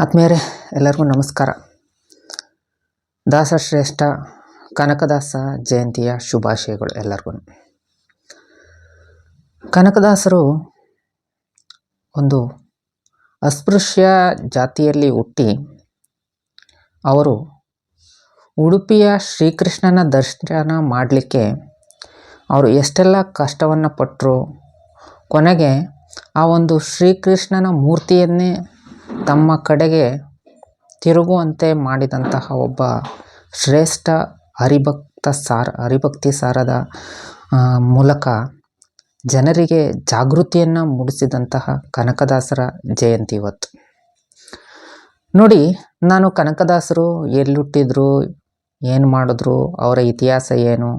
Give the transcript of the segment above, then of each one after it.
ಆತ್ಮೀಯರೇ, ಎಲ್ಲರಿಗೂ ನಮಸ್ಕಾರ. ದಾಸಶ್ರೇಷ್ಠ, ಕನಕದಾಸ ಜಯಂತಿಯ ಶುಭಾಶಯಗಳು ಎಲ್ಲರಿಗೂ. ಕನಕದಾಸರು ಒಂದು ಅಸ್ಪೃಶ್ಯ ಜಾತಿಯಲ್ಲಿ ಹುಟ್ಟಿ, ಅವರು ಉಡುಪಿಯ ಶ್ರೀಕೃಷ್ಣನ ದರ್ಶನ ಮಾಡಲಿಕ್ಕೆ ಅವರು ಎಷ್ಟೆಲ್ಲ ಕಷ್ಟವನ್ನು ಪಟ್ಟರು ಕೊನೆಗೆ ಆ ಒಂದು ಶ್ರೀಕೃಷ್ಣನ ಮೂರ್ತಿಯನ್ನೇ ತಮ್ಮ ಕಡೆಗೆ ತಿರುಗುವಂತೆ ಮಾಡಿದಂತಹ ಒಬ್ಬ ಶ್ರೇಷ್ಠ ಹರಿಭಕ್ತ ಸಾರ ಹರಿಭಕ್ತಿ ಸಾರದ ಮೂಲಕ ಜನರಿಗೆ ಜಾಗೃತಿಯನ್ನು ಮೂಡಿಸಿದಂತಹ ಕನಕದಾಸರ ಜಯಂತಿ ಇವತ್ತು. ನೋಡಿ, ನಾನು ಕನಕದಾಸರು ಎಲ್ಲುಟ್ಟಿದ್ರು, ಏನು ಮಾಡಿದ್ರು, ಅವರ ಇತಿಹಾಸ ಏನು,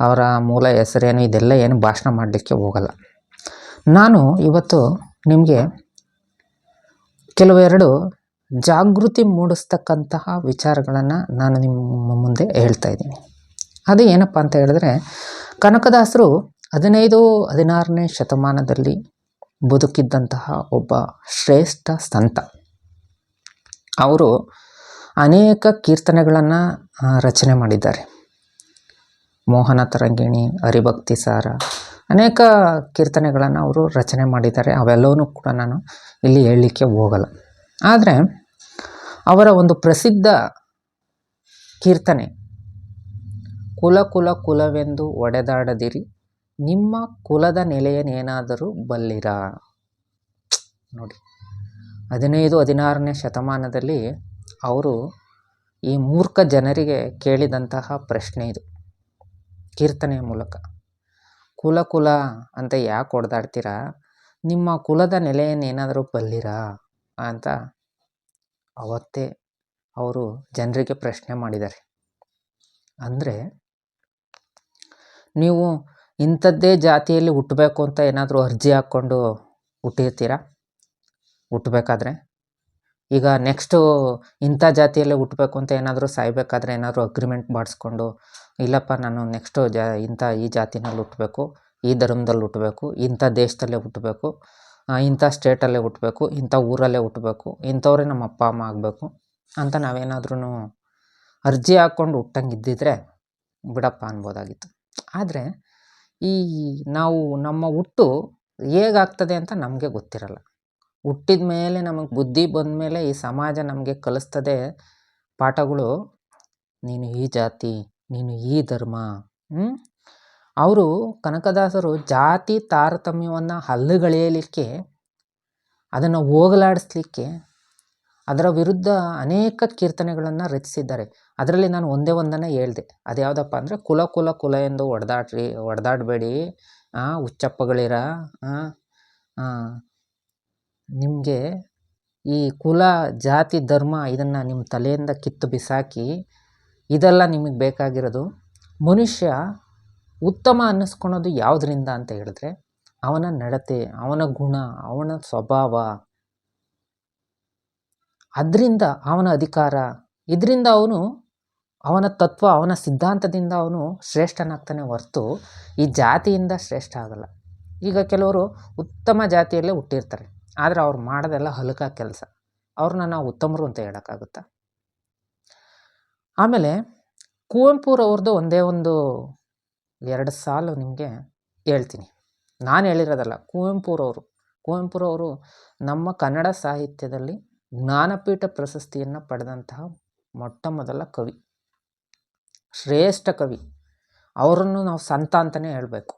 ಅವರ ಮೂಲ ಹೆಸರೇನು, ಇದೆಲ್ಲ ಏನು ಭಾಷಣ ಮಾಡಲಿಕ್ಕೆ ಹೋಗಲ್ಲ. ನಾನು ಇವತ್ತು ನಿಮಗೆ ಕೆಲವೆರಡು ಜಾಗೃತಿ ಮೂಡಿಸ್ತಕ್ಕಂತಹ ವಿಚಾರಗಳನ್ನು ನಾನು ನಿಮ್ಮ ಮುಂದೆ ಹೇಳ್ತಾ ಇದ್ದೀನಿ. ಅದು ಏನಪ್ಪ ಅಂತ ಹೇಳಿದ್ರೆ, ಕನಕದಾಸರು ಹದಿನೈದು, ಹದಿನಾರನೇ ಶತಮಾನದಲ್ಲಿ ಬದುಕಿದ್ದಂತಹ ಒಬ್ಬ ಶ್ರೇಷ್ಠ ಸಂತ. ಅವರು ಅನೇಕ ಕೀರ್ತನೆಗಳನ್ನು ರಚನೆ ಮಾಡಿದ್ದಾರೆ. ಮೋಹನ ತರಂಗಿಣಿ, ಹರಿಭಕ್ತಿ ಸಾರ ಅನೇಕ ಕೀರ್ತನೆಗಳನ್ನು ಅವರು ರಚನೆ ಮಾಡಿದ್ದಾರೆ. ಅವೆಲ್ಲವನ್ನೂ ಕೂಡ ನಾನು ಇಲ್ಲಿ ಹೇಳಲಿಕ್ಕೆ ಹೋಗಲ್ಲ. ಆದರೆ ಅವರ ಒಂದು ಪ್ರಸಿದ್ಧ ಕೀರ್ತನೆ, ಕುಲ ಕುಲ ಕುಲವೆಂದು ಒಡೆದಾಡದಿರಿ, ನಿಮ್ಮ ಕುಲದ ನೆಲೆಯನ್ನೇನಾದರೂ ಬಲ್ಲಿರ? ನೋಡಿ, ಹದಿನೈದು, ಹದಿನಾರನೇ ಶತಮಾನದಲ್ಲಿ ಅವರು ಈ ಮೂರ್ಖ ಜನರಿಗೆ ಕೇಳಿದಂತಹ ಪ್ರಶ್ನೆ ಇದು, ಕೀರ್ತನೆಯ ಮೂಲಕ. ಕುಲ ಕುಲ ಅಂತ ಯಾಕೆ ಹೊಡೆದಾಡ್ತೀರಾ ನಿಮ್ಮ ಕುಲದ ನೆಲೆಯನ್ನೇನಾದರೂ ಬಲ್ಲಿರಾ? ಅಂತ ಅವತ್ತೇ ಅವರು ಜನರಿಗೆ ಪ್ರಶ್ನೆ ಮಾಡಿದ್ದಾರೆ. ಅಂದರೆ ನೀವು ಇಂಥದ್ದೇ ಜಾತಿಯಲ್ಲಿ ಹುಟ್ಟಬೇಕು ಅಂತ ಏನಾದರೂ ಅರ್ಜಿ ಹಾಕ್ಕೊಂಡು ಹುಟ್ಟಿರ್ತೀರಾ? ಹುಟ್ಟಬೇಕಾದ್ರೆ? ಈಗ ನೆಕ್ಸ್ಟು ಇಂಥ ಜಾತಿಯಲ್ಲೇ ಹುಟ್ಟಬೇಕು ಅಂತ ಏನಾದರೂ ಸಾಯ್ಬೇಕಾದ್ರೆ ಏನಾದರೂ ಅಗ್ರಿಮೆಂಟ್ ಮಾಡಿಸ್ಕೊಂಡು, ಇಲ್ಲಪ್ಪ ನಾನು ನೆಕ್ಸ್ಟು ಜಾ ಇಂಥ ಈ ಜಾತಿನಲ್ಲಿ ಹುಟ್ಟಬೇಕು ಈ ಧರ್ಮದಲ್ಲಿ ಹುಟ್ಟಬೇಕು, ಇಂಥ ದೇಶದಲ್ಲೇ ಹುಟ್ಟಬೇಕು ಇಂಥ ಸ್ಟೇಟಲ್ಲೇ ಹುಟ್ಟಬೇಕು, ಇಂಥ ಊರಲ್ಲೇ ಹುಟ್ಟಬೇಕು, ಇಂಥವ್ರೇ ನಮ್ಮ ಅಪ್ಪ, ಅಮ್ಮ ಆಗಬೇಕು ಅಂತ ನಾವೇನಾದ್ರೂ ಅರ್ಜಿ ಹಾಕ್ಕೊಂಡು ಹುಟ್ಟಂಗೆ ಇದ್ದಿದ್ರೆ ಬಿಡಪ್ಪ ಅನ್ಬೋದಾಗಿತ್ತು. ಆದರೆ ಈ ನಾವು ನಮ್ಮ ಹುಟ್ಟು ಹೇಗಾಗ್ತದೆ ಅಂತ ನಮಗೆ ಗೊತ್ತಿರಲ್ಲ. ಹುಟ್ಟಿದ ಮೇಲೆ ನಮಗೆ ಬುದ್ಧಿ ಬಂದ ಮೇಲೆ ಈ ಸಮಾಜ ನಮಗೆ ಕಲಿಸ್ತದೆ ಪಾಠಗಳು, ನೀನು ಈ ಜಾತಿ, ನೀನು ಈ ಧರ್ಮ ಅವರು ಕನಕದಾಸರು ಜಾತಿ ತಾರತಮ್ಯವನ್ನು ಹಲ್ಲುಗಳೆಯಲಿಕ್ಕೆ, ಅದನ್ನು ಹೋಗಲಾಡಿಸ್ಲಿಕ್ಕೆ ಅದರ ವಿರುದ್ಧ ಅನೇಕ ಕೀರ್ತನೆಗಳನ್ನು ರಚಿಸಿದ್ದಾರೆ. ಅದರಲ್ಲಿ ನಾನು ಒಂದೇ ಒಂದನ್ನು ಹೇಳ್ದೆ. ಅದ್ಯಾವುದಪ್ಪ ಅಂದರೆ, ಕುಲ ಕುಲ ಕುಲ ಎಂದು ಹೊಡೆದಾಡ್ರಿ ಹೊಡೆದಾಡಬೇಡಿ ಹುಚ್ಚಪ್ಪಗಳಿರ ನಿಮಗೆ ಈ ಕುಲ, ಜಾತಿ, ಧರ್ಮ ಇದನ್ನು ನಿಮ್ಮ ತಲೆಯಿಂದ ಕಿತ್ತು ಬಿಸಾಕಿ, ಇದೆಲ್ಲ ನಿಮಗೆ ಬೇಕಾಗಿರೋದು. ಮನುಷ್ಯ ಉತ್ತಮ ಅನ್ನಿಸ್ಕೊಳೋದು ಯಾವುದರಿಂದ ಅಂತ ಹೇಳಿದ್ರೆ, ಅವನ ನಡತೆ, ಅವನ ಗುಣ, ಅವನ ಸ್ವಭಾವ. ಅದರಿಂದ ಅವನ ಅಧಿಕಾರ, ಇದರಿಂದ ಅವನು ಅವನ ತತ್ವ, ಅವನ ಸಿದ್ಧಾಂತದಿಂದ ಅವನು ಶ್ರೇಷ್ಠನಾಗ್ತಾನೆ ಹೊರತು ಈ ಜಾತಿಯಿಂದ ಶ್ರೇಷ್ಠ ಆಗಲ್ಲ. ಈಗ ಕೆಲವರು ಉತ್ತಮ ಜಾತಿಯಲ್ಲೇ ಹುಟ್ಟಿರ್ತಾರೆ, ಆದರೆ ಅವ್ರು ಮಾಡೋದೆಲ್ಲ ಹಲಕ ಕೆಲಸ. ಅವ್ರನ್ನ ನಾವು ಉತ್ತಮರು ಅಂತ ಹೇಳೋಕ್ಕಾಗುತ್ತಾ? ಆಮೇಲೆ ಕುವೆಂಪುರವ್ರದ್ದು ಒಂದೇ ಒಂದು ಎರಡು ಸಾಲು ನಿಮಗೆ ಹೇಳ್ತೀನಿ. ನಾನು ಹೇಳಿರೋದಲ್ಲ, ಕುವೆಂಪುರವರು. ಕುವೆಂಪುರವರು ನಮ್ಮ ಕನ್ನಡ ಸಾಹಿತ್ಯದಲ್ಲಿ ಜ್ಞಾನಪೀಠ ಪ್ರಶಸ್ತಿಯನ್ನು ಪಡೆದಂತಹ ಮೊಟ್ಟ ಮೊದಲ ಕವಿ. ಶ್ರೇಷ್ಠ ಕವಿ. ಅವರನ್ನು ನಾವು ಸಂತ ಅಂತಲೇ ಹೇಳಬೇಕು.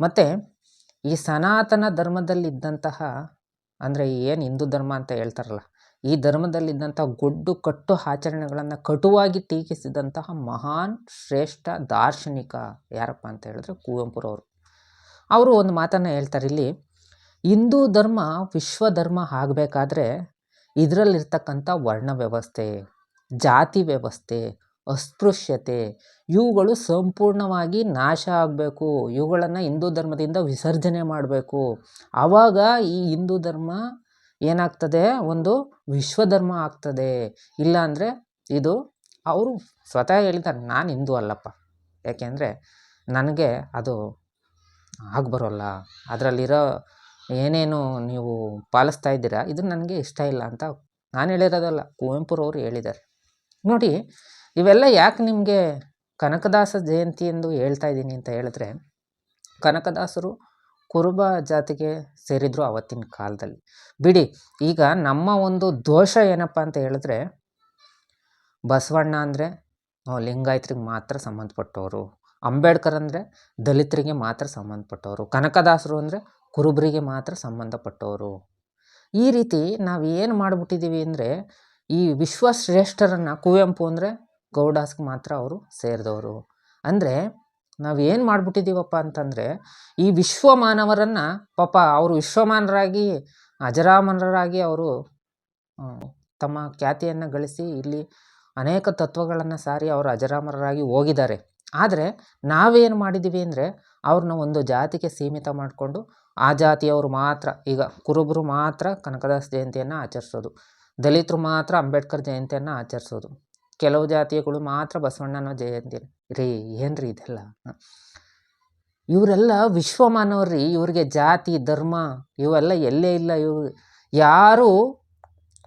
ಮತ್ತು ಈ ಸನಾತನ ಧರ್ಮದಲ್ಲಿದ್ದಂತಹ, ಅಂದರೆ ಏನು ಹಿಂದೂ ಧರ್ಮ ಅಂತ ಹೇಳ್ತಾರಲ್ಲ ಈ ಧರ್ಮದಲ್ಲಿದ್ದಂಥ ಗೊಡ್ಡು ಕಟ್ಟು ಆಚರಣೆಗಳನ್ನು ಕಟುವಾಗಿ ಟೀಕಿಸಿದಂತಹ ಮಹಾನ್ ಶ್ರೇಷ್ಠ ದಾರ್ಶನಿಕ ಯಾರಪ್ಪ ಅಂತ ಹೇಳಿದ್ರೆ ಕುವೆಂಪುರವರು ಅವರು ಒಂದು ಮಾತನ್ನು ಹೇಳ್ತಾರೆ, ಇಲ್ಲಿ ಹಿಂದೂ ಧರ್ಮ ವಿಶ್ವ ಧರ್ಮ ಆಗಬೇಕಾದ್ರೆ ಇದರಲ್ಲಿರ್ತಕ್ಕಂಥ ವರ್ಣ ವ್ಯವಸ್ಥೆ ಜಾತಿ ವ್ಯವಸ್ಥೆ, ಅಸ್ಪೃಶ್ಯತೆ, ಇವುಗಳು ಸಂಪೂರ್ಣವಾಗಿ ನಾಶ ಆಗಬೇಕು. ಇವುಗಳನ್ನು ಹಿಂದೂ ಧರ್ಮದಿಂದ ವಿಸರ್ಜನೆ ಮಾಡಬೇಕು. ಆವಾಗ ಈ ಹಿಂದೂ ಧರ್ಮ ಏನಾಗ್ತದೆ? ಒಂದು ವಿಶ್ವಧರ್ಮ ಆಗ್ತದೆ. ಇಲ್ಲ ಅಂದರೆ ಇದು ಅವರು ಸ್ವತಃ ಹೇಳಿದ್ದಾರೆ, ನಾನು ಹಿಂದೂ ಅಲ್ಲಪ್ಪ. ಯಾಕೆಂದರೆ ನನಗೆ ಅದು ಆಗ್ಬರೋಲ್ಲ. ಅದರಲ್ಲಿರೋ ಏನೇನು ನೀವು ಪಾಲಿಸ್ತಾ ಇದ್ದೀರಾ, ಇದು ನನಗೆ ಇಷ್ಟ ಇಲ್ಲ ಅಂತ ನಾನು ಹೇಳಿರೋದಲ್ಲ, ಕುವೆಂಪುರವರು ಹೇಳಿದ್ದಾರೆ. ನೋಡಿ, ಇವೆಲ್ಲ ಯಾಕೆ ನಿಮಗೆ ಕನಕದಾಸ ಜಯಂತಿ ಎಂದು ಹೇಳ್ತಾ ಇದ್ದೀನಿ ಅಂತ ಹೇಳಿದ್ರೆ, ಕನಕದಾಸರು ಕುರುಬ ಜಾತಿಗೆ ಸೇರಿದ್ರು ಆವತ್ತಿನ ಕಾಲದಲ್ಲಿ. ಬಿಡಿ, ಈಗ ನಮ್ಮ ಒಂದು ದೋಷ ಏನಪ್ಪ ಅಂತ ಹೇಳಿದ್ರೆ, ಬಸವಣ್ಣ ಅಂದರೆ ಲಿಂಗಾಯತ್ರಿಗೆ ಮಾತ್ರ ಸಂಬಂಧಪಟ್ಟವರು. ಅಂಬೇಡ್ಕರ್ ಅಂದರೆ, ದಲಿತರಿಗೆ ಮಾತ್ರ ಸಂಬಂಧಪಟ್ಟವರು. ಕನಕದಾಸರು ಅಂದರೆ, ಕುರುಬರಿಗೆ ಮಾತ್ರ ಸಂಬಂಧಪಟ್ಟವರು. ಈ ರೀತಿ ನಾವು ಏನು ಮಾಡಿಬಿಟ್ಟಿದ್ದೀವಿ ಅಂದರೆ, ಈ ವಿಶ್ವಶ್ರೇಷ್ಠರನ್ನು ಕುವೆಂಪು ಅಂದರೆ, ಗೌಡಾಸ್ಗೆ ಮಾತ್ರ ಅವರು ಸೇರಿದವರು. ಅಂದರೆ ನಾವು ಏನು ಮಾಡಿಬಿಟ್ಟಿದ್ದೀವಪ್ಪ ಅಂತಂದರೆ, ಈ ವಿಶ್ವಮಾನವರನ್ನು ಪಾಪ ಅವರು ವಿಶ್ವಮಾನರಾಗಿ, ಅಜರಾಮರರಾಗಿ ಅವರು ತಮ್ಮ ಖ್ಯಾತಿಯನ್ನು ಗಳಿಸಿ ಇಲ್ಲಿ ಅನೇಕ ತತ್ವಗಳನ್ನು ಸಾರಿ ಅವರು ಅಜರಾಮರರಾಗಿ ಹೋಗಿದ್ದಾರೆ. ಆದರೆ ನಾವೇನು ಮಾಡಿದ್ದೀವಿ ಅಂದರೆ ಅವ್ರನ್ನ ಒಂದು ಜಾತಿಗೆ ಸೀಮಿತ ಮಾಡಿಕೊಂಡು, ಆ ಜಾತಿಯವರು ಮಾತ್ರ, ಈಗ ಕುರುಬರು ಮಾತ್ರ ಕನಕದಾಸ ಜಯಂತಿಯನ್ನು ಆಚರಿಸೋದು. ದಲಿತರು ಮಾತ್ರ ಅಂಬೇಡ್ಕರ್ ಜಯಂತಿಯನ್ನು ಆಚರಿಸೋದು. ಕೆಲವು ಜಾತಿಗಳು ಮಾತ್ರ ಬಸವಣ್ಣನ ಜಯಂತಿ ರೀ, ಏನ್ರಿ ರೀ ಇದೆಲ್ಲ ಇವರೆಲ್ಲ ವಿಶ್ವ ಮಾನವ್ರಿ ಇವ್ರಿಗೆ ಜಾತಿ, ಧರ್ಮ ಇವೆಲ್ಲ ಎಲ್ಲೇ ಇಲ್ಲ ಇವ್ರು. ಯಾರು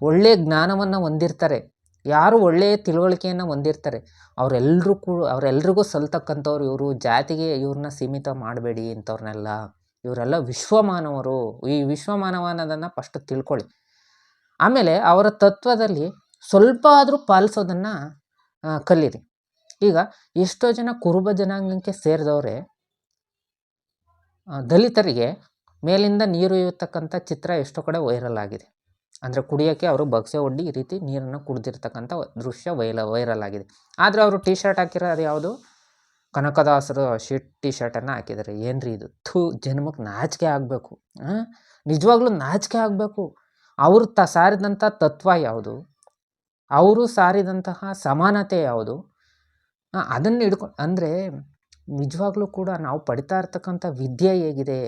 ಒಳ್ಳೆಯ ಜ್ಞಾನವನ್ನು ಹೊಂದಿರ್ತಾರೆ, ಯಾರು ಒಳ್ಳೆಯ ತಿಳುವಳಿಕೆಯನ್ನು ಹೊಂದಿರ್ತಾರೆ ಅವರೆಲ್ಲರೂ ಕೂಡ ಅವರೆಲ್ರಿಗೂ ಸಲ್ತಕ್ಕಂಥವ್ರು ಇವರು, ಜಾತಿಗೆ ಇವ್ರನ್ನ ಸೀಮಿತ ಮಾಡಬೇಡಿ ಇಂಥವ್ರನ್ನೆಲ್ಲ ಇವರೆಲ್ಲ ವಿಶ್ವಮಾನವರು. ಈ ವಿಶ್ವಮಾನವ ಅನ್ನೋದನ್ನು ಫಸ್ಟ್ ತಿಳ್ಕೊಳ್ಳಿ. ಆಮೇಲೆ ಅವರ ತತ್ವದಲ್ಲಿ ಸ್ವಲ್ಪ ಆದರೂ ಪಾಲಿಸೋದನ್ನು ಕಲೀರಿ. ಈಗ ಎಷ್ಟೋ ಜನ ಕುರುಬ ಜನಾಂಗಕ್ಕೆ ಸೇರಿದವರೇ ದಲಿತರಿಗೆ ಮೇಲಿಂದ ನೀರು ಇರತಕ್ಕಂಥ ಚಿತ್ರ ಎಷ್ಟೋ ಕಡೆ ವೈರಲ್ ಆಗಿದೆ. ಅಂದರೆ ಕುಡಿಯೋಕ್ಕೆ ಅವರು ಬಗ್ಸೆ ಒಡ್ಡಿ ಈ ರೀತಿ ನೀರನ್ನು ಕುಡಿದಿರ್ತಕ್ಕಂಥ ದೃಶ್ಯ ವೈಲ, ವೈರಲ್ ಆಗಿದೆ. ಆದರೆ ಅವರು ಟೀ ಶರ್ಟ್ ಹಾಕಿರೋದು ಯಾವುದು? ಕನಕದಾಸರು ಶೀಟ್ ಟಿ ಶರ್ಟನ್ನು ಹಾಕಿದ್ದಾರೆ. ಏನು ರೀ ಇದು? ಥೂ ಜನ್ಮಕ್ಕೆ ನಾಚಿಕೆ ಆಗಬೇಕು. ನಿಜವಾಗ್ಲೂ ನಾಚಿಕೆ ಆಗಬೇಕು. ಅವರು ತ, ಸಾರಿದಂಥ ತತ್ವ ಯಾವುದು? ಅವರು ಸಾರಿದಂತಹ ಸಮಾನತೆ ಯಾವುದು? ಅದನ್ನು ಹಿಡ್ಕೊಂಡು ಅಂದರೆ ನಿಜವಾಗ್ಲೂ ಕೂಡ ನಾವು ಪಡಿತಾ ಇರ್ತಕ್ಕಂಥ ವಿದ್ಯೆ ಹೇಗಿದೆ?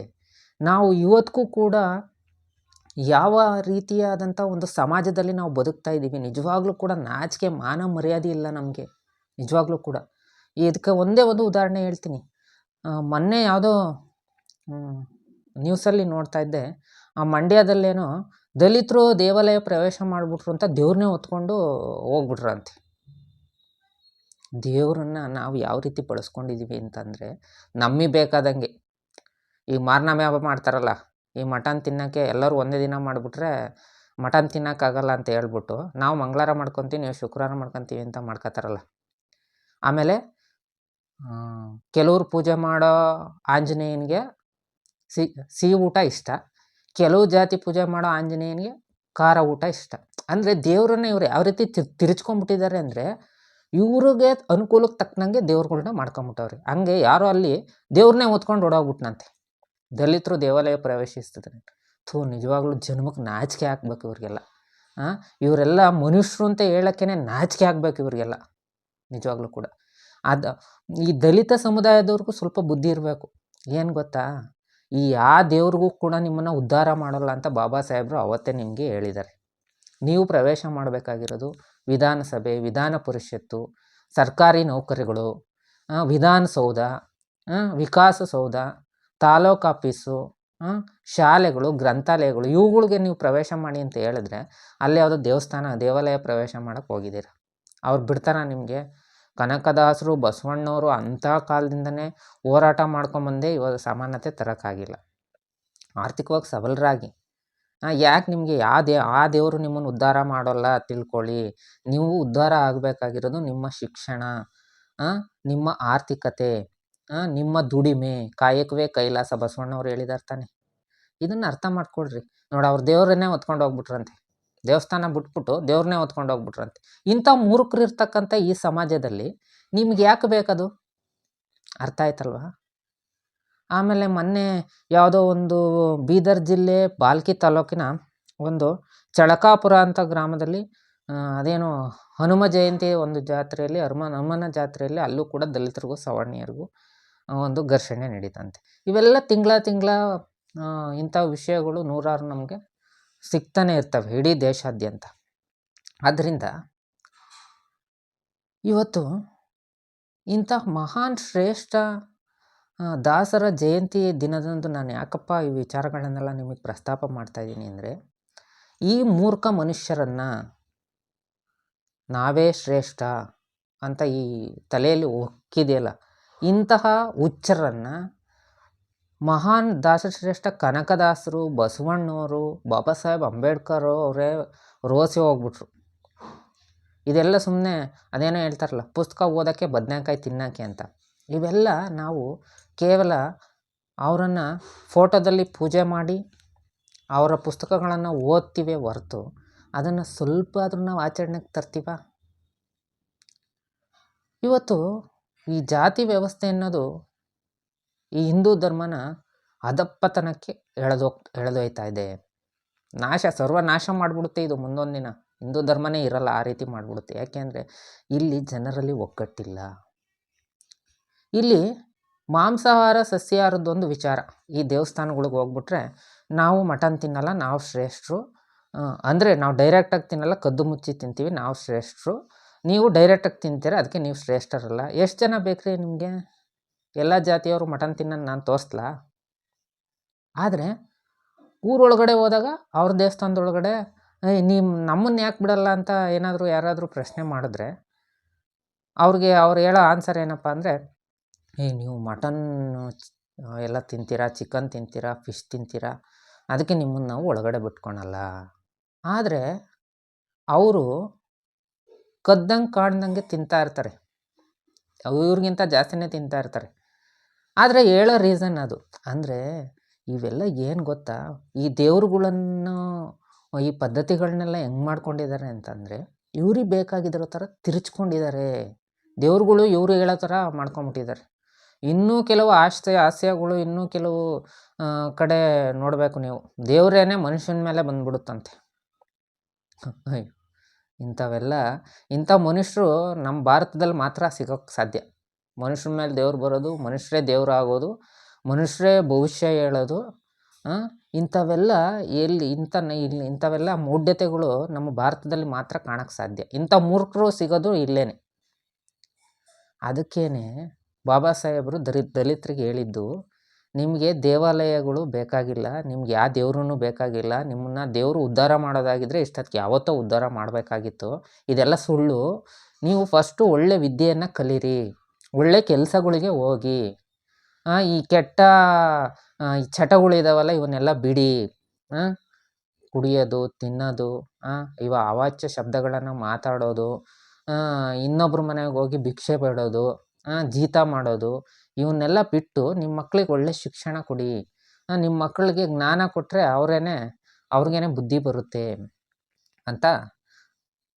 ನಾವು ಇವತ್ತಿಗೂ ಕೂಡ ಯಾವ ರೀತಿಯಾದಂಥ ಒಂದು ಸಮಾಜದಲ್ಲಿ ನಾವು ಬದುಕ್ತಾ ಇದ್ದೀವಿ? ನಿಜವಾಗ್ಲೂ ಕೂಡ ನಾಚಿಕೆ, ಮಾನ ಮರ್ಯಾದೆ ಇಲ್ಲ ನಮಗೆ. ನಿಜವಾಗ್ಲೂ ಕೂಡ. ಇದಕ್ಕೆ ಒಂದೇ ಒಂದು ಉದಾಹರಣೆ ಹೇಳ್ತೀನಿ. ಮೊನ್ನೆ ಯಾವುದೋ ನ್ಯೂಸಲ್ಲಿ ನೋಡ್ತಾ ಇದ್ದೆ. ಆ ಮಂಡ್ಯದಲ್ಲೇನೋ ದಲಿತರು ದೇವಾಲಯ ಪ್ರವೇಶ ಮಾಡಿಬಿಟ್ರು ಅಂತ ದೇವ್ರನ್ನೇ ಹೊತ್ಕೊಂಡು ಹೋಗ್ಬಿಟ್ರಂತೆ. ದೇವ್ರನ್ನ ನಾವು ಯಾವ ರೀತಿ ಬಳಸ್ಕೊಂಡಿದ್ದೀವಿ ಅಂತಂದರೆ ನಮಗೆ ಬೇಕಾದಂಗೆ. ಈಗ ಮಾರ್ನಾಮೆ ಹಬ್ಬ ಮಾಡ್ತಾರಲ್ಲ, ಈ ಮಟನ್ ತಿನ್ನೋಕ್ಕೆ ಎಲ್ಲರೂ ಒಂದೇ ದಿನ ಮಾಡಿಬಿಟ್ರೆ ಮಟನ್ ತಿನ್ನೋಕ್ಕಾಗಲ್ಲ ಅಂತ ಹೇಳ್ಬಿಟ್ಟು ನಾವು ಮಂಗಳವಾರ ಮಾಡ್ಕೊತೀವಿ, ನೀವು ಶುಕ್ರವಾರ ಮಾಡ್ಕೊತೀವಿ ಅಂತ ಮಾಡ್ಕೋತಾರಲ್ಲ ಆಮೇಲೆ ಕೆಲವ್ರು ಪೂಜೆ ಮಾಡೋ ಆಂಜನೇಯನಿಗೆ ಸಿಹಿ ಊಟ ಇಷ್ಟ. ಕೆಲವು ಜಾತಿ ಪೂಜೆ ಮಾಡೋ ಆಂಜನೇಯನಿಗೆ ಖಾರ ಊಟ ಇಷ್ಟ. ಅಂದರೆ ದೇವರನ್ನ ಇವ್ರು ಯಾವ ರೀತಿ ತಿರ್ಚ್ಕೊಂಡ್ಬಿಟ್ಟಿದ್ದಾರೆ ಅಂದರೆ ಇವ್ರಿಗೆ ಅನುಕೂಲಕ್ಕೆ ತಕ್ಕನಂಗೆ ದೇವ್ರುಗಳ್ನ ಮಾಡ್ಕೊಂಬಿಟ್ಟವ್ರಿ. ಹಂಗೆ ಯಾರೋ ಅಲ್ಲಿ ದೇವ್ರನ್ನೇ ಓದ್ಕೊಂಡು ಓಡೋಗ್ಬಿಟ್ನಂತೆ. ದಲಿತರು ದೇವಾಲಯ ಪ್ರವೇಶಿಸ್ತಿದ್ದಾರೆ. ಥೂ, ನಿಜವಾಗ್ಲೂ ಜನ್ಮಕ್ಕೆ ನಾಚಿಕೆ ಹಾಕ್ಬೇಕು ಇವ್ರಿಗೆಲ್ಲ. ಇವರೆಲ್ಲ ಮನುಷ್ಯರು ಅಂತ ಹೇಳೋಕ್ಕೇ ನಾಚಿಕೆ ಆಗ್ಬೇಕು ಇವ್ರಿಗೆಲ್ಲ. ನಿಜವಾಗ್ಲೂ ಕೂಡ. ಅದು ಈ ದಲಿತ ಸಮುದಾಯದವ್ರಿಗೂ ಸ್ವಲ್ಪ ಬುದ್ಧಿ ಇರಬೇಕು. ಏನು ಗೊತ್ತಾ? ಈ ಆ ದೇವ್ರಿಗೂ ಕೂಡ ನಿಮ್ಮನ್ನು ಉದ್ಧಾರ ಮಾಡೋಲ್ಲ ಅಂತ ಬಾಬಾ ಸಾಹೇಬರು ಅವತ್ತೇ ನಿಮಗೆ ಹೇಳಿದ್ದಾರೆ. ನೀವು ಪ್ರವೇಶ ಮಾಡಬೇಕಾಗಿರೋದು ವಿಧಾನಸಭೆ, ವಿಧಾನ ಪರಿಷತ್ತು, ಸರ್ಕಾರಿ ನೌಕರಿಗಳು ವಿಧಾನಸೌಧ ವಿಕಾಸಸೌಧ ತಾಲೂಕು ಆಫೀಸು ಶಾಲೆಗಳು, ಗ್ರಂಥಾಲಯಗಳು, ಇವುಗಳಿಗೆ ನೀವು ಪ್ರವೇಶ ಮಾಡಿ ಅಂತ ಹೇಳಿದ್ರೆ ಅಲ್ಲಿ ಯಾವುದೋ ದೇವಸ್ಥಾನ, ದೇವಾಲಯ ಪ್ರವೇಶ ಮಾಡೋಕ್ಕೆ ಹೋಗಿದ್ದೀರ. ಅವ್ರು ಬಿಡ್ತಾರ ನಿಮಗೆ? ಕನಕದಾಸರು, ಬಸವಣ್ಣವರು ಅಂಥ ಕಾಲದಿಂದನೇ ಹೋರಾಟ ಮಾಡ್ಕೊಂಬಂದೇ ಇವಾಗ ಸಮಾನತೆ ತರೋಕ್ಕಾಗಿಲ್ಲ ಆರ್ಥಿಕವಾಗಿ ಸಬಲರಾಗಿ. ಯಾಕೆ ನಿಮಗೆ ಯಾವ ದೇ, ಆ ದೇವರು ನಿಮ್ಮನ್ನು ಉದ್ಧಾರ ಮಾಡೋಲ್ಲ ತಿಳ್ಕೊಳ್ಳಿ. ನೀವು ಉದ್ಧಾರ ಆಗಬೇಕಾಗಿರೋದು ನಿಮ್ಮ ಶಿಕ್ಷಣ ನಿಮ್ಮ ಆರ್ಥಿಕತೆ ನಿಮ್ಮ ದುಡಿಮೆ. ಕಾಯಕವೇ ಕೈಲಾಸ ಬಸವಣ್ಣವ್ರು ಹೇಳಿದಾರೆ ತಾನೆ. ಇದನ್ನು ಅರ್ಥ ಮಾಡ್ಕೊಳ್ರಿ. ನೋಡಿ ಅವ್ರ ದೇವರನ್ನೇ ಹೊತ್ಕೊಂಡು ಹೋಗ್ಬಿಟ್ರಂತೆ. ದೇವಸ್ಥಾನ ಬಿಟ್ಬಿಟ್ಟು ದೇವ್ರನ್ನೇ ಹೊತ್ಕೊಂಡು ಹೋಗ್ಬಿಟ್ರಂತೆ. ಇಂಥ ಮೂರ್ಖರು ಇರ್ತಕ್ಕಂಥ ಈ ಸಮಾಜದಲ್ಲಿ ನಿಮ್ಗೆ ಯಾಕೆ ಬೇಕದು? ಅರ್ಥ ಆಯ್ತಲ್ವಾ? ಆಮೇಲೆ ಮೊನ್ನೆ ಯಾವುದೋ ಒಂದು ಬೀದರ್ ಜಿಲ್ಲೆ ಬಾಲ್ಕಿ ತಾಲೂಕಿನ ಒಂದು ಚಳಕಾಪುರ ಅಂತ ಗ್ರಾಮದಲ್ಲಿ ಅದೇನು ಹನುಮ ಜಯಂತಿ ಒಂದು ಜಾತ್ರೆಯಲ್ಲಿ ಹನುಮ ಹನುಮನ ಜಾತ್ರೆಯಲ್ಲಿ ಅಲ್ಲೂ ಕೂಡ ದಲಿತರಿಗೂ, ಸವರ್ಣೀಯರಿಗೂ ಒಂದು ಘರ್ಷಣೆ ನಡೀತಂತೆ. ಇವೆಲ್ಲ ತಿಂಗಳ ತಿಂಗಳ ಇಂಥ ವಿಷಯಗಳು ನೂರಾರು ನಮಗೆ ಸಿಗ್ತಾನೆ ಇರ್ತವೆ ಇಡೀ ದೇಶಾದ್ಯಂತ. ಆದ್ದರಿಂದ ಇವತ್ತು ಇಂಥ ಮಹಾನ್ ಶ್ರೇಷ್ಠ ದಾಸರ ಜಯಂತಿ ದಿನದಂದು ನಾನು ಯಾಕಪ್ಪ ಈ ವಿಚಾರಗಳನ್ನೆಲ್ಲ ನಿಮಗೆ ಪ್ರಸ್ತಾಪ ಮಾಡ್ತಾಯಿದ್ದೀನಿ ಅಂದರೆ, ಈ ಮೂರ್ಖ ಮನುಷ್ಯರನ್ನು ನಾವೇ ಶ್ರೇಷ್ಠ ಅಂತ ಈ ತಲೆಯಲ್ಲಿ ಒಕ್ಕಿದೆಯಲ್ಲ, ಇಂತಹ ಹುಚ್ಚರನ್ನು ಮಹಾನ್ ದಾಸಶ್ರೇಷ್ಠ ಕನಕದಾಸರು, ಬಸವಣ್ಣವರು ಬಾಬಾ ಸಾಹೇಬ್ ಅಂಬೇಡ್ಕರ್ ಅವರೇ ರೋಸಿ ಹೋಗ್ಬಿಟ್ರು. ಇದೆಲ್ಲ ಸುಮ್ಮನೆ ಅದೇನೋ ಹೇಳ್ತಾರಲ್ಲ, ಪುಸ್ತಕ ಓದೋಕ್ಕೆ ಬದನೆಕಾಯಿ ತಿನ್ನೋಕ್ಕೆ ಅಂತ. ಇವೆಲ್ಲ ನಾವು ಕೇವಲ ಅವರನ್ನು ಫೋಟೋದಲ್ಲಿ ಪೂಜೆ ಮಾಡಿ ಅವರ ಪುಸ್ತಕಗಳನ್ನು ಓದ್ತೀವಿ ಹೊರತು ಅದನ್ನು ಸ್ವಲ್ಪ ಆದರೂ ನಾವು ಆಚರಣೆಗೆ ತರ್ತೀವ? ಇವತ್ತು ಈ ಜಾತಿ ವ್ಯವಸ್ಥೆ ಅನ್ನೋದು ಈ ಹಿಂದೂ ಧರ್ಮನ ಅಧಪ್ಪತನಕ್ಕೆ ಎಳೆದೋಗ್ ಎಳೆದೊಯ್ತಾ ಇದೆ. ನಾಶ, ಸರ್ವನಾಶ ಮಾಡಿಬಿಡುತ್ತೆ ಇದು ಮುಂದೊಂದು ದಿನ. ಹಿಂದೂ ಧರ್ಮನೇ ಇರಲ್ಲ, ಆ ರೀತಿ ಮಾಡಿಬಿಡುತ್ತೆ. ಯಾಕೆಂದರೆ ಇಲ್ಲಿ ಜನರಲ್ಲಿ ಒಗ್ಗಟ್ಟಿಲ್ಲ. ಇಲ್ಲಿ ಮಾಂಸಾಹಾರ ಸಸ್ಯಾಹಾರದ್ದೊಂದು ವಿಚಾರ. ಈ ದೇವಸ್ಥಾನಗಳಿಗೆ ಹೋಗ್ಬಿಟ್ರೆ ನಾವು ಮಟನ್ ತಿನ್ನಲ್ಲ, ನಾವು ಶ್ರೇಷ್ಠರು. ಅಂದರೆ ನಾವು ಡೈರೆಕ್ಟಾಗಿ ತಿನ್ನಲ್ಲ, ಕದ್ದು ಮುಚ್ಚಿ ತಿಂತೀವಿ, ನಾವು ಶ್ರೇಷ್ಠರು. ನೀವು ಡೈರೆಕ್ಟಾಗಿ ತಿಂತೀರ, ಅದಕ್ಕೆ ನೀವು ಶ್ರೇಷ್ಠರಲ್ಲ. ಎಷ್ಟು ಜನ ಬೇಕ್ರಿ ನಿಮಗೆ? ಎಲ್ಲ ಜಾತಿಯವರು ಮಟನ್ ತಿನ್ನೋದು ನಾನು ತೋರಿಸ್ಲಾ. ಆದರೆ, ಊರೊಳಗಡೆ ಹೋದಾಗ ಅವ್ರ ದೇವಸ್ಥಾನದೊಳಗಡೆ ನೀವು ನಮ್ಮನ್ನು ಯಾಕೆ ಬಿಡಲ್ಲ? ಅಂತ ಏನಾದರೂ ಯಾರಾದರೂ ಪ್ರಶ್ನೆ ಮಾಡಿದ್ರೆ, ಅವ್ರಿಗೆ ಅವ್ರು ಹೇಳೋ ಆನ್ಸರ್ ಏನಪ್ಪ ಅಂದರೆ ಏ ನೀವು ಮಟನ್, ಎಲ್ಲ ತಿಂತೀರಾ? ಚಿಕನ್ ತಿಂತೀರಾ? ಫಿಶ್ ತಿಂತೀರಾ? ಅದಕ್ಕೆ ನಿಮ್ಮನ್ನು ನಾವು ಒಳಗಡೆ ಬಿಟ್ಕೊಳಲ್ಲ. ಆದರೆ, ಅವರು ಕದ್ದಂಗೆ ಕಾಣ್ದಂಗೆ ತಿಂತಾ ಇರ್ತಾರೆ. ಇವ್ರಿಗಿಂತ ಜಾಸ್ತಿನೇ ತಿಂತಾ ಇರ್ತಾರೆ. ಆದರೆ ಹೇಳೋ ರೀಸನ್ ಅದು. ಅಂದರೆ ಇವೆಲ್ಲ ಏನು ಗೊತ್ತಾ? ಈ ದೇವ್ರುಗಳನ್ನು, ಈ ಪದ್ಧತಿಗಳನ್ನೆಲ್ಲ ಹೆಂಗೆ ಮಾಡ್ಕೊಂಡಿದ್ದಾರೆ ಅಂತಂದರೆ ಇವ್ರಿಗೆ ಬೇಕಾಗಿರೋ ಥರ ತಿರುಚ್ಕೊಂಡಿದ್ದಾರೆ. ದೇವ್ರುಗಳು ಇವರು ಹೇಳೋ ಥರ ಮಾಡ್ಕೊಂಬಿಟ್ಟಿದ್ದಾರೆ. ಇನ್ನೂ ಕೆಲವು ಆಸ್ತಿ ಆಸೆಗಳು ಇನ್ನೂ ಕೆಲವು ಕಡೆ ನೋಡಬೇಕು ನೀವು. ದೇವರೇನೆ ಮನುಷ್ಯನ ಮೇಲೆ ಬಂದ್ಬಿಡುತ್ತಂತೆ. ಅಯ್ಯೋ, ಇಂಥವೆಲ್ಲ, ಇಂಥ ಮನುಷ್ಯರು ನಮ್ಮ ಭಾರತದಲ್ಲಿ ಮಾತ್ರ ಸಿಗೋಕ್ಕೆ ಸಾಧ್ಯ. ಮನುಷ್ಯರ ಮೇಲೆ ದೇವ್ರು ಬರೋದು, ಮನುಷ್ಯರೇ ದೇವ್ರು ಆಗೋದು ಮನುಷ್ಯರೇ ಭವಿಷ್ಯ ಹೇಳೋದು ಇಂಥವೆಲ್ಲ ಎಲ್ಲಿ, ಇಂಥ ಇಲ್ಲಿ ಇಂಥವೆಲ್ಲ ಮೂಢ್ಯತೆಗಳು ನಮ್ಮ ಭಾರತದಲ್ಲಿ ಮಾತ್ರ ಕಾಣಕ್ಕೆ ಸಾಧ್ಯ. ಇಂಥ ಮೂರ್ಖರು ಸಿಗೋದು ಇಲ್ಲೇ ಅದಕ್ಕೇನೆ ಬಾಬಾ ಸಾಹೇಬರು ದರಿ ದಲಿತರಿಗೆ ಹೇಳಿದ್ದು, ನಿಮಗೆ ದೇವಾಲಯಗಳು ಬೇಕಾಗಿಲ್ಲ, ನಿಮ್ಗೆ ಯಾವ ದೇವ್ರೂ ಬೇಕಾಗಿಲ್ಲ, ನಿಮ್ಮನ್ನ ದೇವರು ಉದ್ಧಾರ ಮಾಡೋದಾಗಿದ್ದರೆ ಇಷ್ಟಕ್ಕೆ ಯಾವತ್ತೋ ಉದ್ಧಾರ ಮಾಡಬೇಕಾಗಿತ್ತು. ಇದೆಲ್ಲ ಸುಳ್ಳು. ನೀವು ಫಸ್ಟು ಒಳ್ಳೆ ವಿದ್ಯೆಯನ್ನು ಕಲೀರಿ. ಒಳ್ಳೆ ಕೆಲಸಗಳಿಗೆ ಹೋಗಿ ಈ ಕೆಟ್ಟ ಈ ಚಟಗಳಿದಾವಲ್ಲ ಇವನ್ನೆಲ್ಲ ಬಿಡಿ ಕುಡಿಯೋದು, ತಿನ್ನೋದು ಇವ ಅವಾಚ್ಯ ಶಬ್ದಗಳನ್ನು ಮಾತಾಡೋದು ಇನ್ನೊಬ್ರ ಮನೆಗೆ ಹೋಗಿ ಭಿಕ್ಷೆ ಬೇಡೋದು ಜೀತ ಮಾಡೋದು, ಇವನ್ನೆಲ್ಲ ಬಿಟ್ಟು ನಿಮ್ಮ ಮಕ್ಳಿಗೆ ಒಳ್ಳೆ ಶಿಕ್ಷಣ ಕೊಡಿ. ನಿಮ್ಮ ಮಕ್ಕಳಿಗೆ ಜ್ಞಾನ ಕೊಟ್ಟರೆ ಅವರೇನೆ, ಅವ್ರಿಗೇನೆ ಬುದ್ಧಿ ಬರುತ್ತೆ ಅಂತ.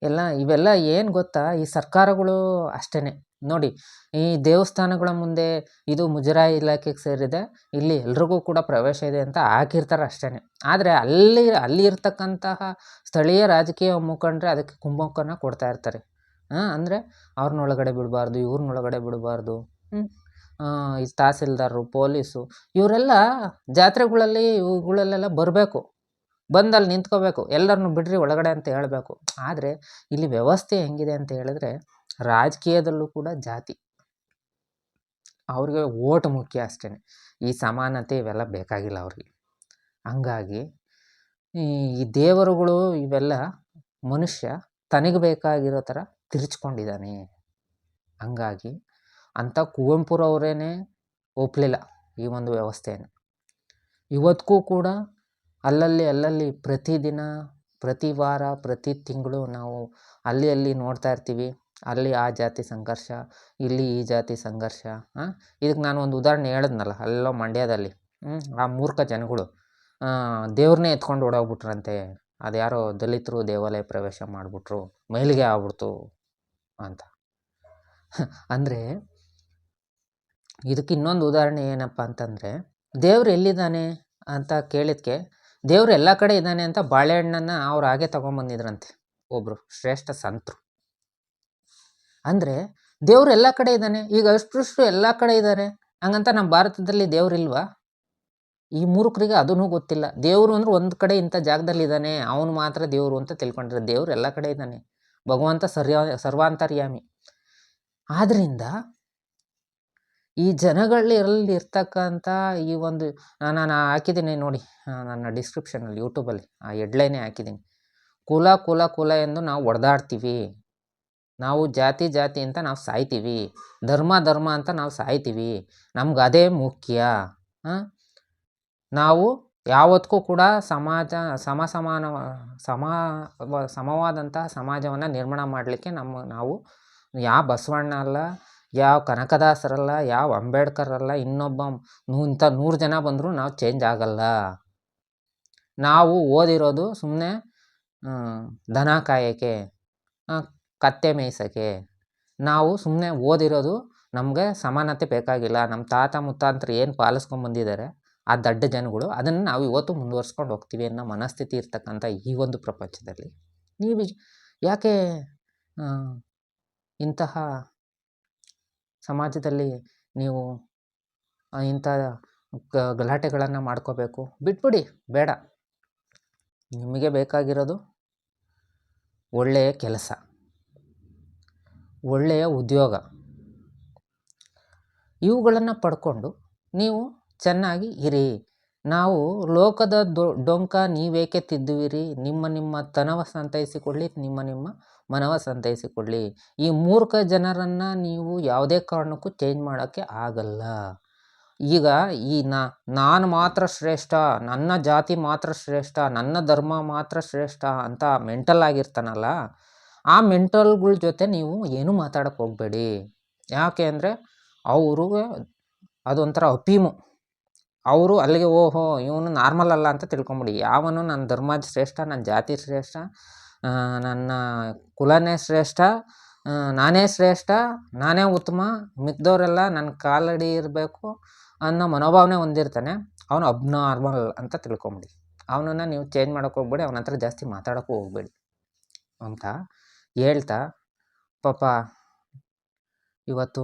ಎಲ್ಲ, ಇವೆಲ್ಲ ಏನು ಗೊತ್ತಾ, ಈ ಸರ್ಕಾರಗಳು ಅಷ್ಟೇ ನೋಡಿ, ಈ ದೇವಸ್ಥಾನಗಳ ಮುಂದೆ ಇದು ಮುಜರಾಯಿ ಇಲಾಖೆಗೆ ಸೇರಿದೆ. ಇಲ್ಲಿ ಎಲ್ರಿಗೂ ಕೂಡ ಪ್ರವೇಶ ಇದೆ ಅಂತ ಹಾಕಿರ್ತಾರೆ ಅಷ್ಟೇ ಆದರೆ ಅಲ್ಲಿ ಅಲ್ಲಿ ಇರ್ತಕ್ಕಂತಹ ಸ್ಥಳೀಯ ರಾಜಕೀಯ ಮುಖಂಡರೆ ಅದಕ್ಕೆ ಕುಂಭಕನ ಕೊಡ್ತಾ ಇರ್ತಾರೆ. ಅಂದರೆ ಅವ್ರನ್ನೊಳಗಡೆ ಬಿಡಬಾರ್ದು, ಇವ್ರನ್ನೊಳಗಡೆ ಬಿಡಬಾರ್ದು. ಈ ತಹಸೀಲ್ದಾರರು, ಪೊಲೀಸು, ಇವರೆಲ್ಲ ಜಾತ್ರೆಗಳಲ್ಲಿ ಇವುಗಳಲ್ಲೆಲ್ಲ ಬರಬೇಕು. ಬಂದಲ್ಲಿ ನಿಂತ್ಕೋಬೇಕು. ಎಲ್ಲರನ್ನು ಬಿಡ್ರಿ ಒಳಗಡೆ ಅಂತ ಹೇಳಬೇಕು. ಆದರೆ ಇಲ್ಲಿ ವ್ಯವಸ್ಥೆ ಹೆಂಗಿದೆ ಅಂತ ಹೇಳಿದ್ರೆ ರಾಜಕೀಯದಲ್ಲೂ ಕೂಡ ಜಾತಿ. ಅವ್ರಿಗೆ ಓಟ್ ಮುಖ್ಯ ಅಷ್ಟೇ ಈ ಸಮಾನತೆ ಇವೆಲ್ಲ ಬೇಕಾಗಿಲ್ಲ ಅವ್ರಿಗೆ. ಹಂಗಾಗಿ ಈ ದೇವರುಗಳು ಇವೆಲ್ಲ ಮನುಷ್ಯ ತನಗೆ ಬೇಕಾಗಿರೋ ಥರ ತಿರುಚ್ಕೊಂಡಿದ್ದಾನೆ. ಹಂಗಾಗಿ ಅಂಥ ಕುವೆಂಪುರವರೇನೆ ಒಪ್ಪಲಿಲ್ಲ ಈ ಒಂದು ವ್ಯವಸ್ಥೆಯನ್ನು. ಇವತ್ತಿಗೂ ಕೂಡ ಅಲ್ಲಲ್ಲಿ ಅಲ್ಲಲ್ಲಿ ಪ್ರತಿದಿನ, ಪ್ರತಿ ವಾರ, ಪ್ರತಿ ತಿಂಗಳು ನಾವು ಅಲ್ಲಿ ಅಲ್ಲಿ ನೋಡ್ತಾ ಇರ್ತೀವಿ. ಅಲ್ಲಿ ಆ ಜಾತಿ ಸಂಘರ್ಷ, ಇಲ್ಲಿ ಈ ಜಾತಿ ಸಂಘರ್ಷ ಇದಕ್ಕೆ ನಾನು ಒಂದು ಉದಾಹರಣೆ ಹೇಳಿದ್ನಲ್ಲ, ಅಲ್ಲೋ ಮಂಡ್ಯದಲ್ಲಿ ಆ ಮೂರ್ಖ ಜನಗಳು ದೇವ್ರನ್ನೇ ಎತ್ಕೊಂಡು ಓಡೋಗ್ಬಿಟ್ರಂತೆ ಅದು ಯಾರೋ ದಲಿತರು ದೇವಾಲಯ ಪ್ರವೇಶ ಮಾಡಿಬಿಟ್ರು, ಮೈಲಿಗೆ ಆಗ್ಬಿಡ್ತು ಅಂತ. ಅಂದರೆ, ಇದಕ್ಕೆ ಇನ್ನೊಂದು ಉದಾಹರಣೆ ಏನಪ್ಪ ಅಂತಂದರೆ, ದೇವ್ರು ಎಲ್ಲಿದ್ದಾನೆ ಅಂತ ಕೇಳಿದ್ಕೆ, ದೇವ್ರು ಎಲ್ಲ ಕಡೆ ಇದ್ದಾನೆ ಅಂತ ಬಾಳೆಹಣ್ಣನ್ನು ಅವ್ರು ಹಾಗೆ ತೊಗೊಂಬಂದಿದ್ರಂತೆ ಒಬ್ಬರು ಶ್ರೇಷ್ಠ ಸಂತರು. ಅಂದರೆ ದೇವ್ರು ಎಲ್ಲ ಕಡೆ ಇದ್ದಾನೆ. ಈಗ ಅಸ್ಪೃಶ್ಯರು ಎಲ್ಲ ಕಡೆ ಇದ್ದಾರೆ. ಹಂಗಂತ ನಮ್ಮ ಭಾರತದಲ್ಲಿ ದೇವ್ರಿಲ್ವಾ ಈ ಮೂರ್ಖರಿಗೆ ಅದೂ ಗೊತ್ತಿಲ್ಲ. ದೇವರು ಅಂದ್ರೆ ಒಂದು ಕಡೆ ಇಂಥ ಜಾಗದಲ್ಲಿ ಇದ್ದಾನೆ. ಅವನು ಮಾತ್ರ ದೇವರು ಅಂತ ತಿಳ್ಕೊಂಡ್ರೆ ದೇವ್ರು ಎಲ್ಲ ಕಡೆ ಇದ್ದಾನೆ. ಭಗವಂತ ಸರ್ಯ, ಸರ್ವಾಂತರ್ಯಾಮಿ. ಆದ್ದರಿಂದ ಈ ಜನಗಳಲ್ಲಿ ಇರ್ತಕ್ಕಂಥ ಈ ಒಂದು ನಾನು ಹಾಕಿದ್ದೀನಿ ನೋಡಿ. ನನ್ನ ಡಿಸ್ಕ್ರಿಪ್ಷನಲ್ಲಿ ಯೂಟ್ಯೂಬಲ್ಲಿ ಆ ಎಡ್ಲೈನೇ ಹಾಕಿದ್ದೀನಿ. ಕುಲ ಕುಲ ಕುಲ ಎಂದು ನಾವು ಹೊಡೆದಾಡ್ತೀವಿ ನಾವು ಜಾತಿ ಜಾತಿ ಅಂತ ನಾವು ಸಾಯ್ತೀವಿ. ಧರ್ಮ ಧರ್ಮ ಅಂತ ನಾವು ಸಾಯ್ತೀವಿ. ನಮ್ಗೆ ಅದೇ ಮುಖ್ಯ. ನಾವು ಯಾವತ್ತಿಗೂ ಕೂಡ ಸಮಾಜ ಸಮ ಸಮಾನ ಸಮ, ಸಮವಾದಂತಹ ಸಮಾಜವನ್ನು ನಿರ್ಮಾಣ ಮಾಡಲಿಕ್ಕೆ ನಮ್ಮ, ನಾವು ಯಾವ ಬಸವಣ್ಣ ಅಲ್ಲ, ಯಾವ ಕನಕದಾಸರಲ್ಲ ಯಾವ ಅಂಬೇಡ್ಕರ್ ಅಲ್ಲ, ಇನ್ನೊಬ್ಬ ನೂ, ಇಂಥ ನೂರು ಜನ ಬಂದರೂ ನಾವು ಚೇಂಜ್ ಆಗಲ್ಲ. ನಾವು ಓದಿರೋದು ಸುಮ್ಮನೆ ದನ ಕಾಯೋಕ್ಕೆ. ಕತ್ತೆ ಮೇಯ್ಸೋಕ್ಕೆ. ನಾವು ಸುಮ್ಮನೆ ಓದಿರೋದು ನಮಗೆ ಸಮಾನತೆ ಬೇಕಾಗಿಲ್ಲ. ನಮ್ಮ ತಾತ ಮುತ್ತಾಂತರು ಏನು ಪಾಲಿಸ್ಕೊಂಬಂದಿದ್ದಾರೆ ಆ ದಡ್ಡ ಜನಗಳು ಅದನ್ನು ನಾವು ಇವತ್ತು ಮುಂದುವರ್ಸ್ಕೊಂಡು ಹೋಗ್ತೀವಿ ಅನ್ನೋ ಮನಸ್ಥಿತಿ ಇರ್ತಕ್ಕಂಥ ಈ ಒಂದು ಪ್ರಪಂಚದಲ್ಲಿ. ನೀವು ಯಾಕೆ ಇಂತಹ ಸಮಾಜದಲ್ಲಿ ನೀವು ಇಂಥ ಗಲಾಟೆಗಳನ್ನು ಮಾಡ್ಕೋಬೇಕು? ಬಿಟ್ಬಿಡಿ, ಬೇಡ. ನಿಮಗೆ ಬೇಕಾಗಿರೋದು ಒಳ್ಳೆಯ ಕೆಲಸ. ಒಳ್ಳೆಯ ಉದ್ಯೋಗ. ಇವುಗಳನ್ನು ಪಡ್ಕೊಂಡು ನೀವು ಚೆನ್ನಾಗಿ ಇರಿ. ನಾವು ಲೋಕದ ಡೊಂಕ ನೀವೇಕೆ ತಿದ್ದುವಿರಿ? ನಿಮ್ಮ ನಿಮ್ಮ ತನವ ಸಂತೈಸಿಕೊಳ್ಳಿ, ನಿಮ್ಮ ನಿಮ್ಮ ಮನವ ಸಂತೈಸಿಕೊಳ್ಳಿ. ಈ ಮೂರ್ಖ ಜನರನ್ನು ನೀವು ಯಾವುದೇ ಕಾರಣಕ್ಕೂ ಚೇಂಜ್ ಮಾಡೋಕ್ಕೆ ಆಗಲ್ಲ. ಈಗ ಈ ನಾನು ಮಾತ್ರ ಶ್ರೇಷ್ಠ, ನನ್ನ ಜಾತಿ ಮಾತ್ರ ಶ್ರೇಷ್ಠ, ನನ್ನ ಧರ್ಮ ಮಾತ್ರ ಶ್ರೇಷ್ಠ ಅಂತ ಮೆಂಟಲ್ ಆಗಿರ್ತಾನಲ್ಲ ಆ ಮೆಂಟಲ್ಗಳ ಜೊತೆ ನೀವು ಏನೂ ಮಾತಾಡೋಕ್ಕೆ ಹೋಗಬೇಡಿ. ಯಾಕೆ ಅಂದರೆ ಅವ್ರಿಗೆ ಅದೊಂಥರ ಅಪೀಮು. ಅವರು ಅಲ್ಲಿಗೆ ಓಹೋ, ಇವನು ನಾರ್ಮಲ್ ಅಲ್ಲ ಅಂತ ತಿಳ್ಕೊಂಬಿಡಿ. ಯಾವನು ನನ್ನ ಧರ್ಮ ಶ್ರೇಷ್ಠ ನನ್ನ ಜಾತಿ ಶ್ರೇಷ್ಠ ನನ್ನ ಕುಲನೇ ಶ್ರೇಷ್ಠ ನಾನೇ ಶ್ರೇಷ್ಠ, ನಾನೇ ಉತ್ತಮ, ಮಿಕ್ದವರೆಲ್ಲ ನನ್ನ ಕಾಲಡಿ ಇರಬೇಕು ಅನ್ನೋ ಮನೋಭಾವನೆ ಹೊಂದಿರ್ತಾನೆ. ಅವನು ಅಬ್ನಾರ್ಮಲ್ ಅಂತ ತಿಳ್ಕೊಂಬಿಡಿ. ಅವನನ್ನು ನೀವು ಚೇಂಜ್ ಮಾಡೋಕ್ಕೆ ಹೋಗ್ಬೇಡಿ ಅವನ ಹತ್ರ ಜಾಸ್ತಿ ಮಾತಾಡೋಕ್ಕೂ ಹೋಗಬೇಡಿ. ಅಂತ ಹೇಳ್ತಾ, ಪಾಪ, ಇವತ್ತು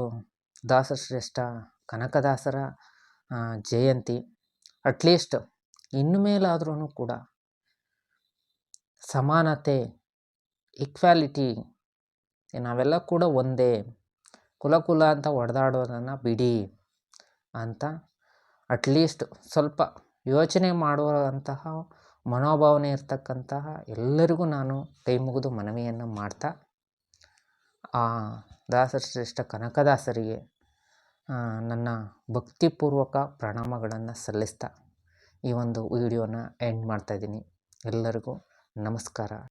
ದಾಸಶ್ರೇಷ್ಠ, ಕನಕದಾಸರ ಜಯಂತಿ ಅಟ್ಲೀಸ್ಟ್ ಇನ್ನು ಮೇಲಾದ್ರೂ ಕೂಡ ಸಮಾನತೆ ಇಕ್ವಾಲಿಟಿ ನಾವೆಲ್ಲ ಕೂಡ ಒಂದೇ ಕುಲ ಕುಲ ಅಂತ ಹೊಡೆದಾಡೋದನ್ನು ಬಿಡಿ ಅಂತ ಅಟ್ಲೀಸ್ಟ್ ಸ್ವಲ್ಪ ಯೋಚನೆ ಮಾಡುವಂತಹ ಮನೋಭಾವನೆ ಇರತಕ್ಕಂತಹ ಎಲ್ಲರಿಗೂ ನಾನು ಕೈ ಮುಗಿದು ಮನವಿಯನ್ನು ಮಾಡ್ತಾ, ಆ ದಾಸಶ್ರೇಷ್ಠ ಕನಕದಾಸರಿಗೆ ನನ್ನ ಭಕ್ತಿಪೂರ್ವಕ ಪ್ರಣಾಮಗಳನ್ನು ಸಲ್ಲಿಸ್ತಾ ಈ ಒಂದು ವಿಡಿಯೋನ ಎಂಡ್ ಮಾಡ್ತಾಯಿದ್ದೀನಿ ಎಲ್ಲರಿಗೂ ನಮಸ್ಕಾರ.